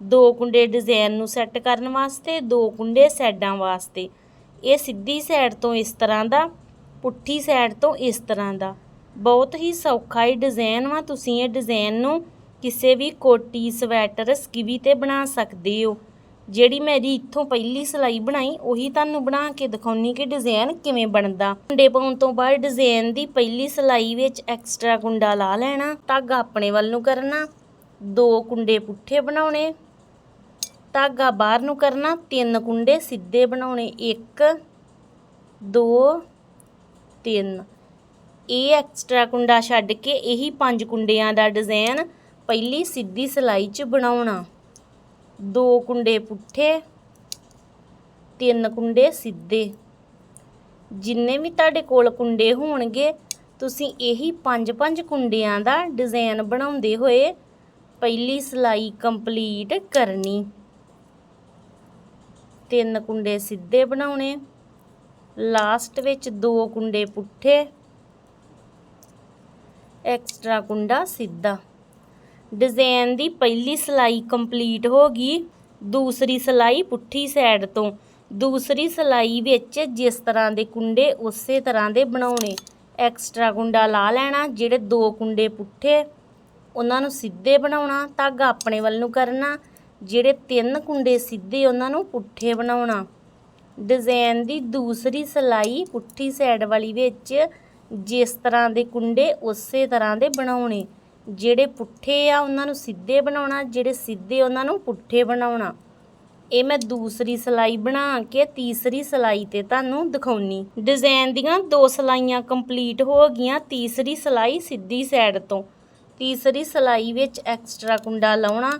ਦੋ ਕੁੰਡੇ ਡਿਜ਼ਾਈਨ ਨੂੰ ਸੈੱਟ ਕਰਨ ਵਾਸਤੇ, ਦੋ ਕੁੰਡੇ ਸਾਈਡਾਂ ਵਾਸਤੇ। ਇਹ ਸਿੱਧੀ ਸਾਈਡ ਤੋਂ ਇਸ ਤਰ੍ਹਾਂ ਦਾ, ਪੁੱਠੀ ਸਾਈਡ ਤੋਂ ਇਸ ਤਰ੍ਹਾਂ ਦਾ। ਬਹੁਤ ਹੀ ਸੌਖਾ ਹੀ ਡਿਜ਼ਾਈਨ ਵਾ, ਤੁਸੀਂ ਇਹ ਡਿਜ਼ਾਈਨ ਨੂੰ ਕਿਸੇ ਵੀ ਕੋਟੀ, ਸਵੈਟਰ, ਸਕਿਵੀ ਤੇ ਬਣਾ ਸਕਦੇ ਹੋ। ਜਿਹੜੀ ਮੇਰੀ ਇੱਥੋਂ ਪਹਿਲੀ ਸਲਾਈ ਬਣਾਈ, ਉਹੀ ਤੁਹਾਨੂੰ ਬਣਾ ਕੇ ਦਿਖਾਉਣੀ ਕਿ ਡਿਜ਼ਾਈਨ ਕਿਵੇਂ ਬਣਦਾ। ਕੁੰਡੇ ਪਾਉਣ ਤੋਂ ਬਾਅਦ ਡਿਜ਼ਾਈਨ ਦੀ ਪਹਿਲੀ ਸਲਾਈ ਵਿੱਚ ਐਕਸਟਰਾ ਕੁੰਡਾ ਲਾ ਲੈਣਾ, ਧਾਗਾ ਆਪਣੇ ਵੱਲ ਨੂੰ ਕਰਨਾ, ਦੋ ਕੁੰਡੇ ਪੁੱਠੇ ਬਣਾਉਣੇ ਧਾਗਾ ਬਾਹਰ ਨੂੰ ਕਰਨਾ, ਤਿੰਨ ਕੁੰਡੇ ਸਿੱਧੇ ਬਣਾਉਣੇ 1 2 3 ਇਹ ਐਕਸਟਰਾ ਕੁੰਡਾ ਛੱਡ ਕੇ ਇਹੀ ਪੰਜ ਕੁੰਡਿਆਂ ਦਾ ਡਿਜ਼ਾਈਨ ਪਹਿਲੀ ਸਿੱਧੀ ਸਲਾਈ 'ਚ ਬਣਾਉਣਾ। ਦੋ ਕੁੰਡੇ ਪੁੱਠੇ, ਤਿੰਨ ਕੁੰਡੇ ਸਿੱਧੇ। ਜਿੰਨੇ ਵੀ ਤੁਹਾਡੇ ਕੋਲ ਕੁੰਡੇ ਹੋਣਗੇ, ਤੁਸੀਂ ਇਹੀ ਪੰਜ ਪੰਜ ਕੁੰਡਿਆਂ ਦਾ ਡਿਜ਼ਾਈਨ ਬਣਾਉਂਦੇ ਹੋਏ ਪਹਿਲੀ ਸਲਾਈ ਕੰਪਲੀਟ ਕਰਨੀ। ਤਿੰਨ ਕੁੰਡੇ ਸਿੱਧੇ ਬਣਾਉਣੇ, ਲਾਸਟ ਵਿੱਚ ਦੋ ਕੁੰਡੇ ਪੁੱਠੇ, ਐਕਸਟਰਾ ਕੁੰਡਾ ਸਿੱਧਾ। ਡਿਜ਼ਾਈਨ ਦੀ ਪਹਿਲੀ ਸਲਾਈ ਕੰਪਲੀਟ ਹੋ ਗਈ, ਦੂਸਰੀ ਸਲਾਈ ਪੁੱਠੀ ਸਾਈਡ ਤੋਂ। ਦੂਸਰੀ ਸਲਾਈ ਵਿੱਚ ਜਿਸ ਤਰ੍ਹਾਂ ਦੇ ਕੁੰਡੇ, ਉਸੇ ਤਰ੍ਹਾਂ ਦੇ ਬਣਾਉਣੇ। ਐਕਸਟਰਾ ਕੁੰਡਾ ਲਾ ਲੈਣਾ, ਜਿਹੜੇ ਦੋ ਕੁੰਡੇ ਪੁੱਠੇ, ਉਹਨਾਂ ਨੂੰ ਸਿੱਧੇ ਬਣਾਉਣਾ, ਧਾਗਾ ਆਪਣੇ ਵੱਲ ਨੂੰ ਕਰਨਾ ਜਿਹੜੇ ਤਿੰਨ ਕੁੰਡੇ ਸਿੱਧੇ ਉਹਨਾਂ ਨੂੰ ਪੁੱਠੇ ਬਣਾਉਣਾ। ਡਿਜ਼ਾਈਨ ਦੀ ਦੂਸਰੀ ਸਲਾਈ ਪੁੱਠੀ ਸਾਈਡ ਵਾਲੀ ਵਿੱਚ ਜਿਸ ਤਰ੍ਹਾਂ ਦੇ ਕੁੰਡੇ, ਉਸੇ ਤਰ੍ਹਾਂ ਦੇ ਬਣਾਉਣੇ। ਜਿਹੜੇ ਪੁੱਠੇ ਆ ਉਹਨਾਂ ਨੂੰ ਸਿੱਧੇ ਬਣਾਉਣਾ, ਜਿਹੜੇ ਸਿੱਧੇ ਉਹਨਾਂ ਨੂੰ ਪੁੱਠੇ ਬਣਾਉਣਾ। ਇਹ ਮੈਂ ਦੂਸਰੀ ਸਲਾਈ ਬਣਾ ਕੇ ਤੀਸਰੀ ਸਲਾਈ ਤੇ ਤੁਹਾਨੂੰ ਦਿਖਾਉਣੀ। ਡਿਜ਼ਾਈਨ ਦੀਆਂ ਦੋ ਸਲਾਈਆਂ ਕੰਪਲੀਟ ਹੋ ਗਈਆਂ ਤੀਸਰੀ ਸਲਾਈ ਸਿੱਧੀ ਸਾਈਡ ਤੋਂ। ਤੀਸਰੀ ਸਲਾਈ ਵਿੱਚ ਐਕਸਟਰਾ ਕੁੰਡਾ ਲਾਉਣਾ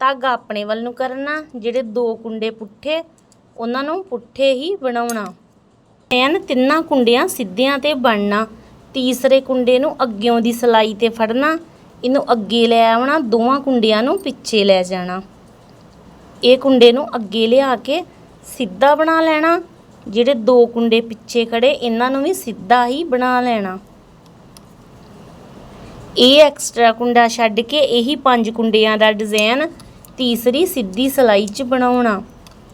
ਧਾਗਾ ਆਪਣੇ ਵੱਲ ਨੂੰ ਕਰਨਾ, ਜਿਹੜੇ ਦੋ ਕੁੰਡੇ ਪੁੱਠੇ, ਉਹਨਾਂ ਨੂੰ ਪੁੱਠੇ ਹੀ ਬਣਾਉਣਾ। ਐਨ ਤਿੰਨਾਂ ਕੁੰਡਿਆਂ ਸਿੱਧਿਆਂ ਤੇ ਬਣਨਾ। ਤੀਸਰੇ ਕੁੰਡੇ ਨੂੰ ਅੱਗਿਓਂ ਦੀ ਸਲਾਈ ਤੇ ਫੜਨਾ। ਇਹਨੂੰ ਅੱਗੇ ਲੈ ਆਉਣਾ, ਦੋਵਾਂ ਕੁੰਡਿਆਂ ਨੂੰ ਪਿੱਛੇ ਲੈ ਜਾਣਾ। ਇਹ ਕੁੰਡੇ ਨੂੰ ਅੱਗੇ ਲਿਆ ਕੇ ਸਿੱਧਾ ਬਣਾ ਲੈਣਾ। ਜਿਹੜੇ ਦੋ ਕੁੰਡੇ ਪਿੱਛੇ ਖੜੇ, ਇਹਨਾਂ ਨੂੰ ਵੀ ਸਿੱਧਾ ਹੀ ਬਣਾ ਲੈਣਾ। ਇਹ ਐਕਸਟਰਾ ਕੁੰਡਾ ਛੱਡ ਕੇ ਇਹੀ ਪੰਜ ਕੁੰਡਿਆਂ ਦਾ ਡਿਜ਼ਾਈਨ ਤੀਸਰੀ ਸਿੱਧੀ ਸਲਾਈ 'ਚ ਬਣਾਉਣਾ।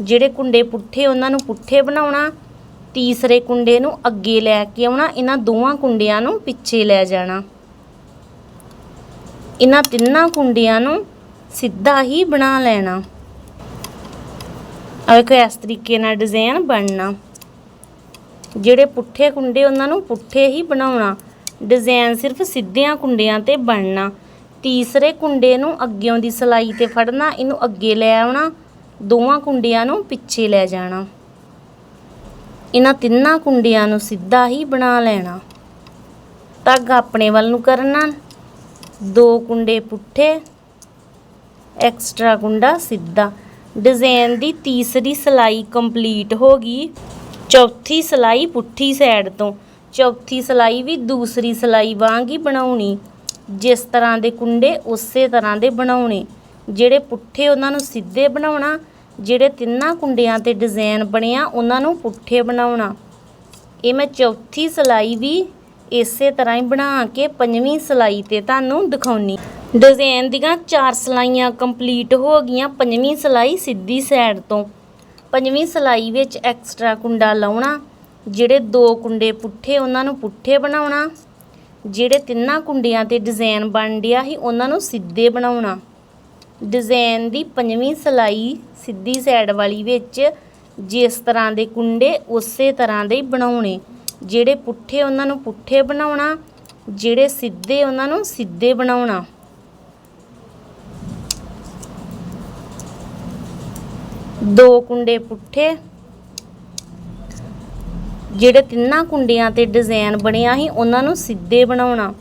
ਜਿਹੜੇ ਕੁੰਡੇ ਪੁੱਠੇ, ਉਹਨਾਂ ਨੂੰ ਪੁੱਠੇ ਬਣਾਉਣਾ। ਤੀਸਰੇ ਕੁੰਡੇ ਨੂੰ ਅੱਗੇ ਲੈ ਕੇ ਆਉਣਾ। ਇਹਨਾਂ ਦੋਵਾਂ ਕੁੰਡਿਆਂ ਨੂੰ ਪਿੱਛੇ ਲੈ ਜਾਣਾ। ਇਹਨਾਂ ਤਿੰਨਾਂ ਕੁੰਡਿਆਂ ਨੂੰ ਸਿੱਧਾ ਹੀ ਬਣਾ ਲੈਣਾ। ਆ ਵੇਖੋ, ਇਸ ਤਰੀਕੇ ਨਾਲ ਡਿਜ਼ਾਈਨ ਬਣਨਾ। ਜਿਹੜੇ ਪੁੱਠੇ ਕੁੰਡੇ, ਉਹਨਾਂ ਨੂੰ ਪੁੱਠੇ ਹੀ ਬਣਾਉਣਾ। ਡਿਜ਼ਾਈਨ ਸਿਰਫ ਸਿੱਧਿਆਂ ਕੁੰਡਿਆਂ ਤੇ ਬਣਨਾ। ਤੀਸਰੇ ਕੁੰਡੇ ਨੂੰ ਅੱਗਿਓਂ ਦੀ ਸਲਾਈ ਤੇ ਫੜਨਾ, ਇਹਨੂੰ ਅੱਗੇ ਲੈ ਆਉਣਾ, ਦੋਵਾਂ ਕੁੰਡਿਆਂ ਨੂੰ ਪਿੱਛੇ ਲੈ ਜਾਣਾ। ਇਹਨਾਂ ਤਿੰਨਾਂ ਕੁੰਡਿਆਂ ਨੂੰ ਸਿੱਧਾ ਹੀ ਬਣਾ ਲੈਣਾ। ਤੱਗ ਆਪਣੇ ਵੱਲ ਨੂੰ ਕਰਨਾ। ਦੋ ਕੁੰਡੇ ਪੁੱਠੇ, ਐਕਸਟਰਾ ਕੁੰਡਾ ਸਿੱਧਾ। ਡਿਜ਼ਾਈਨ ਦੀ ਤੀਸਰੀ ਸਲਾਈ ਕੰਪਲੀਟ ਹੋ ਗਈ। ਚੌਥੀ ਸਲਾਈ ਪੁੱਠੀ ਸਾਈਡ ਤੋਂ। ਚੌਥੀ ਸਲਾਈ ਵੀ ਦੂਸਰੀ ਸਲਾਈ ਵਾਂਗ ਹੀ ਬਣਾਉਣੀ। ਜਿਸ ਤਰ੍ਹਾਂ ਦੇ ਕੁੰਡੇ, ਉਸੇ ਤਰ੍ਹਾਂ ਦੇ ਬਣਾਉਣੇ। ਜਿਹੜੇ ਪੁੱਠੇ ਉਹਨਾਂ ਨੂੰ ਸਿੱਧੇ ਬਣਾਉਣਾ, ਜਿਹੜੇ ਤਿੰਨਾਂ ਕੁੰਡਿਆਂ ਤੇ ਡਿਜ਼ਾਈਨ ਬਣਿਆ, ਉਹਨਾਂ ਨੂੰ ਪੁੱਠੇ ਬਣਾਉਣਾ। ਇਹ ਮੈਂ ਚੌਥੀ ਸਲਾਈ ਵੀ ਇਸੇ ਤਰ੍ਹਾਂ ਹੀ ਬਣਾ ਕੇ ਪੰਜਵੀਂ ਸਲਾਈ ਤੇ ਤੁਹਾਨੂੰ ਦਿਖਾਉਣੀ। ਡਿਜ਼ਾਈਨ ਦੀਆਂ ਚਾਰ ਸਲਾਈਆਂ ਕੰਪਲੀਟ ਹੋ ਗਈਆਂ, ਪੰਜਵੀਂ ਸਲਾਈ ਸਿੱਧੀ ਸਾਈਡ ਤੋਂ। ਪੰਜਵੀਂ ਸਲਾਈ ਵਿੱਚ ਐਕਸਟਰਾ ਕੁੰਡਾ ਲਾਉਣਾ, ਜਿਹੜੇ ਦੋ ਕੁੰਡੇ ਪੁੱਠੇ, ਉਹਨਾਂ ਨੂੰ ਪੁੱਠੇ ਬਣਾਉਣਾ। ਜਿਹੜੇ ਤਿੰਨਾਂ ਕੁੰਡਿਆਂ ਤੇ ਡਿਜ਼ਾਈਨ ਬਣ ਡਿਆ ਸੀ, ਉਹਨਾਂ ਨੂੰ ਸਿੱਧੇ ਬਣਾਉਣਾ। ਡਿਜ਼ਾਈਨ ਦੀ ਪੰਜਵੀਂ ਸਲਾਈ ਸਿੱਧੀ ਸਾਈਡ ਵਾਲੀ ਵਿੱਚ ਜਿਸ ਤਰ੍ਹਾਂ ਦੇ ਕੁੰਡੇ, ਉਸੇ ਤਰ੍ਹਾਂ ਦੇ ਬਣਾਉਣੇ। ਜਿਹੜੇ ਪੁੱਠੇ, ਉਹਨਾਂ ਨੂੰ ਪੁੱਠੇ ਬਣਾਉਣਾ, ਜਿਹੜੇ ਸਿੱਧੇ, ਉਹਨਾਂ ਨੂੰ ਸਿੱਧੇ ਬਣਾਉਣਾ। ਦੋ ਕੁੰਡੇ ਪੁੱਠੇ ਜਿਹੜੇ ਤਿੰਨਾਂ ਕੁੰਡਿਆਂ ਤੇ ਡਿਜ਼ਾਈਨ ਬਣਿਆ ਸੀ, ਉਹਨਾਂ ਨੂੰ ਸਿੱਧੇ ਬਣਾਉਣਾ।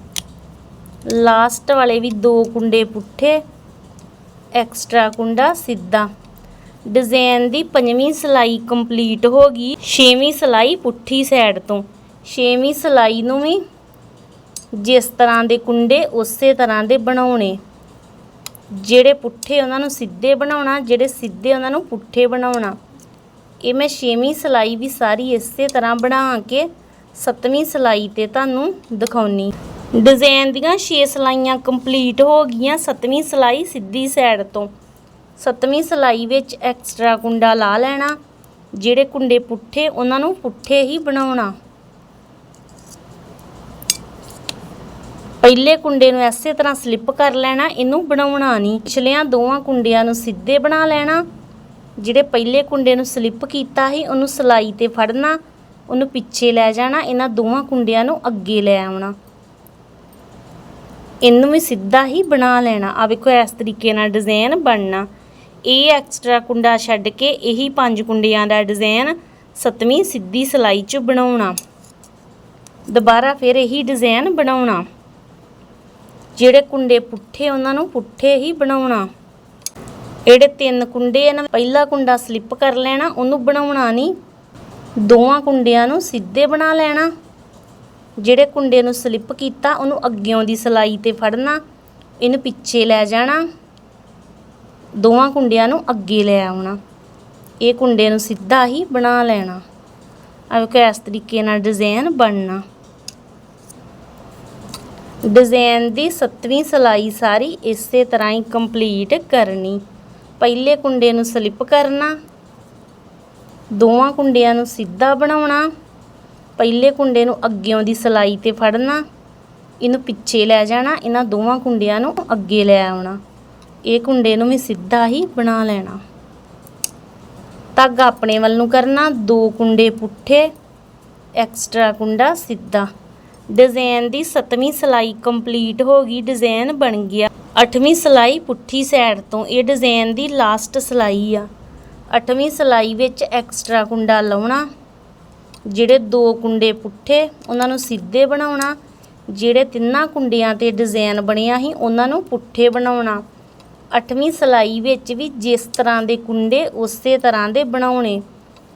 ਲਾਸਟ ਵਾਲੇ ਵੀ ਦੋ ਕੁੰਡੇ ਪੁੱਠੇ ਐਕਸਟਰਾ ਕੁੰਡਾ ਸਿੱਧਾ। ਡਿਜ਼ਾਈਨ ਦੀ ਪੰਜਵੀਂ ਸਲਾਈ ਕੰਪਲੀਟ ਹੋ ਗਈ, ਛੇਵੀਂ ਸਲਾਈ ਪੁੱਠੀ ਸਾਈਡ ਤੋਂ। ਛੇਵੀਂ ਸਲਾਈ ਨੂੰ ਵੀ ਜਿਸ ਤਰ੍ਹਾਂ ਦੇ ਕੁੰਡੇ, ਉਸੇ ਤਰ੍ਹਾਂ ਦੇ ਬਣਾਉਣੇ। ਜਿਹੜੇ ਪੁੱਠੇ ਉਹਨਾਂ ਨੂੰ ਸਿੱਧੇ ਬਣਾਉਣਾ, ਜਿਹੜੇ ਸਿੱਧੇ ਉਹਨਾਂ ਨੂੰ ਪੁੱਠੇ ਬਣਾਉਣਾ। ਇਹ ਮੈਂ ਛੇਵੀਂ ਸਲਾਈ ਵੀ ਸਾਰੀ ਇਸੇ ਤਰ੍ਹਾਂ ਬਣਾ ਕੇ ਸੱਤਵੀਂ ਸਲਾਈ ਤੇ ਤੁਹਾਨੂੰ ਦਿਖਾਉਣੀ। ਡਿਜ਼ਾਈਨ ਦੀਆਂ 6 ਸਲਾਈਆਂ ਕੰਪਲੀਟ ਹੋ ਗਈਆਂ ਸੱਤਵੀਂ ਸਲਾਈ ਸਿੱਧੀ ਸਾਈਡ ਤੋਂ। ਸੱਤਵੀਂ ਸਲਾਈ ਵਿੱਚ ਐਕਸਟਰਾ ਕੁੰਡਾ ਲਾ ਲੈਣਾ, ਜਿਹੜੇ ਕੁੰਡੇ ਪੁੱਠੇ ਉਹਨਾਂ ਨੂੰ ਪੁੱਠੇ ਹੀ ਬਣਾਉਣਾ। ਪਹਿਲੇ ਕੁੰਡੇ ਨੂੰ ਐਸੇ ਤਰ੍ਹਾਂ ਸਲਿੱਪ ਕਰ ਲੈਣਾ, ਇਹਨੂੰ ਬਣਾਉਣਾ ਨਹੀਂ। ਪਿਛਲਿਆਂ ਦੋਵਾਂ ਕੁੰਡਿਆਂ ਨੂੰ ਸਿੱਧੇ ਬਣਾ ਲੈਣਾ। ਜਿਹੜੇ ਪਹਿਲੇ ਕੁੰਡੇ ਨੂੰ ਸਲਿੱਪ ਕੀਤਾ ਸੀ, ਉਹਨੂੰ ਸਲਾਈ ਤੇ ਫੜਨਾ, ਉਹਨੂੰ ਪਿੱਛੇ ਲੈ ਜਾਣਾ, ਇਹਨਾਂ ਦੋਵਾਂ ਕੁੰਡਿਆਂ ਨੂੰ ਅੱਗੇ ਲੈ ਆਉਣਾ। ਇਹਨੂੰ ਵੀ ਸਿੱਧਾ ਹੀ ਬਣਾ ਲੈਣਾ। ਆ ਵੇਖੋ, ਇਸ ਤਰੀਕੇ ਨਾਲ ਡਿਜ਼ਾਈਨ ਬਣਨਾ। ਇਹ ਐਕਸਟਰਾ ਕੁੰਡਾ ਛੱਡ ਕੇ ਇਹੀ ਪੰਜ ਕੁੰਡਿਆਂ ਦਾ ਡਿਜ਼ਾਈਨ ਸੱਤਵੀਂ ਸਿੱਧੀ ਸਲਾਈ 'ਚ ਬਣਾਉਣਾ। ਦੁਬਾਰਾ ਫਿਰ ਇਹੀ ਡਿਜ਼ਾਈਨ ਬਣਾਉਣਾ। ਜਿਹੜੇ ਕੁੰਡੇ ਪੁੱਠੇ, ਉਹਨਾਂ ਨੂੰ ਪੁੱਠੇ ਹੀ ਬਣਾਉਣਾ। ਜਿਹੜੇ ਤਿੰਨ ਕੁੰਡੇ ਇਹਨਾਂ ਪਹਿਲਾ ਕੁੰਡਾ ਸਲਿੱਪ ਕਰ ਲੈਣਾ, ਉਹਨੂੰ ਬਣਾਉਣਾ ਨਹੀਂ। ਦੋਵਾਂ ਕੁੰਡਿਆਂ ਨੂੰ ਸਿੱਧੇ ਬਣਾ ਲੈਣਾ। ਜਿਹੜੇ ਕੁੰਡੇ ਨੂੰ ਸਲਿੱਪ ਕੀਤਾ, ਉਹਨੂੰ ਅੱਗਿਓਂ ਦੀ ਸਲਾਈ ਤੇ ਫੜਨਾ, ਇਹਨੂੰ ਪਿੱਛੇ ਲੈ ਜਾਣਾ। ਦੋਵਾਂ ਕੁੰਡਿਆਂ ਨੂੰ ਅੱਗੇ ਲੈ ਆਉਣਾ। ਇਹ ਕੁੰਡੇ ਨੂੰ ਸਿੱਧਾ ਹੀ ਬਣਾ ਲੈਣਾ। ਆ ਵੇਖੋ, ਇਸ ਤਰੀਕੇ ਨਾਲ ਡਿਜ਼ਾਈਨ ਬਣਨਾ। ਡਿਜ਼ਾਈਨ ਦੀ 7ਵੀਂ ਸਲਾਈ ਸਾਰੀ ਇਸੇ ਤਰ੍ਹਾਂ ਹੀ ਕੰਪਲੀਟ ਕਰਨੀ। ਪਹਿਲੇ ਕੁੰਡੇ ਨੂੰ ਸਲਿੱਪ ਕਰਨਾ, ਦੋਵਾਂ ਕੁੰਡਿਆਂ ਨੂੰ ਸਿੱਧਾ ਬਣਾਉਣਾ, ਪਹਿਲੇ ਕੁੰਡੇ ਨੂੰ ਅੱਗਿਓਂ ਦੀ ਸਲਾਈ ਤੇ ਫੜਨਾ, ਇਹਨੂੰ ਪਿੱਛੇ ਲੈ ਜਾਣਾ, ਇਹਨਾਂ ਦੋਵਾਂ ਕੁੰਡਿਆਂ ਨੂੰ ਅੱਗੇ ਲੈ ਆਉਣਾ। ਇਹ ਕੁੰਡੇ ਨੂੰ ਵੀ ਸਿੱਧਾ ਹੀ ਬਣਾ ਲੈਣਾ। ਧਾਗਾ ਆਪਣੇ ਵੱਲ ਨੂੰ ਕਰਨਾ, ਦੋ ਕੁੰਡੇ ਪੁੱਠੇ, ਐਕਸਟਰਾ ਕੁੰਡਾ ਸਿੱਧਾ। ਡਿਜ਼ਾਈਨ ਦੀ 7ਵੀਂ ਸਲਾਈ ਕੰਪਲੀਟ ਹੋ ਗਈ ਡਿਜ਼ਾਈਨ ਬਣ ਗਿਆ। 8ਵੀਂ ਸਲਾਈ ਪੁੱਠੀ ਸਾਈਡ ਤੋਂ, ਇਹ ਡਿਜ਼ਾਈਨ ਦੀ ਲਾਸਟ ਸਲਾਈ ਆ। 8ਵੀਂ ਸਲਾਈ ਵਿੱਚ ਐਕਸਟਰਾ ਕੁੰਡਾ ਲਾਉਣਾ, ਜਿਹੜੇ ਦੋ ਕੁੰਡੇ ਪੁੱਠੇ, ਉਹਨਾਂ ਨੂੰ ਸਿੱਧੇ ਬਣਾਉਣਾ, ਜਿਹੜੇ ਤਿੰਨਾਂ ਕੁੰਡਿਆਂ ਤੇ ਡਿਜ਼ਾਈਨ ਬਣਿਆ ਸੀ, ਉਹਨਾਂ ਨੂੰ ਪੁੱਠੇ ਬਣਾਉਣਾ। 8ਵੀਂ ਸਲਾਈ ਵਿੱਚ ਵੀ ਜਿਸ ਤਰ੍ਹਾਂ ਦੇ ਕੁੰਡੇ, ਉਸੇ ਤਰ੍ਹਾਂ ਦੇ ਬਣਾਉਣੇ।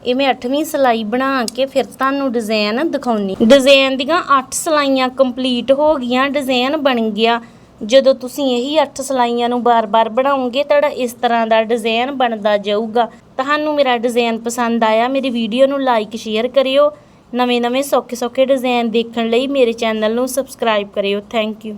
ਇਹ ਮੈਂ 8ਵੀਂ ਸਲਾਈ ਬਣਾ ਕੇ ਫਿਰ ਤੁਹਾਨੂੰ ਡਿਜ਼ਾਈਨ ਦਿਖਾਉਣੀ। ਡਿਜ਼ਾਈਨ ਦੀਆਂ 8 ਸਲਾਈਆਂ ਕੰਪਲੀਟ ਹੋ ਗਈਆਂ ਡਿਜ਼ਾਈਨ ਬਣ ਗਿਆ। ਜਦੋਂ ਤੁਸੀਂ ਇਹੀ 8 ਸਲਾਈਆਂ ਨੂੰ ਬਾਰ-ਬਾਰ ਬਣਾਉਂਗੇ ਤਾਂ ਇਸ ਤਰ੍ਹਾਂ ਦਾ ਡਿਜ਼ਾਈਨ ਬਣਦਾ ਜਾਊਗਾ। ਤੁਹਾਨੂੰ ਮੇਰਾ ਡਿਜ਼ਾਈਨ ਪਸੰਦ ਆਇਆ, ਮੇਰੀ ਵੀਡੀਓ ਨੂੰ ਲਾਈਕ ਸ਼ੇਅਰ ਕਰਿਓ। ਨਵੇਂ-ਨਵੇਂ ਸੌਖੇ-ਸੌਖੇ ਡਿਜ਼ਾਈਨ ਦੇਖਣ ਲਈ ਮੇਰੇ ਚੈਨਲ ਨੂੰ ਸਬਸਕ੍ਰਾਈਬ ਕਰਿਓ। Thank you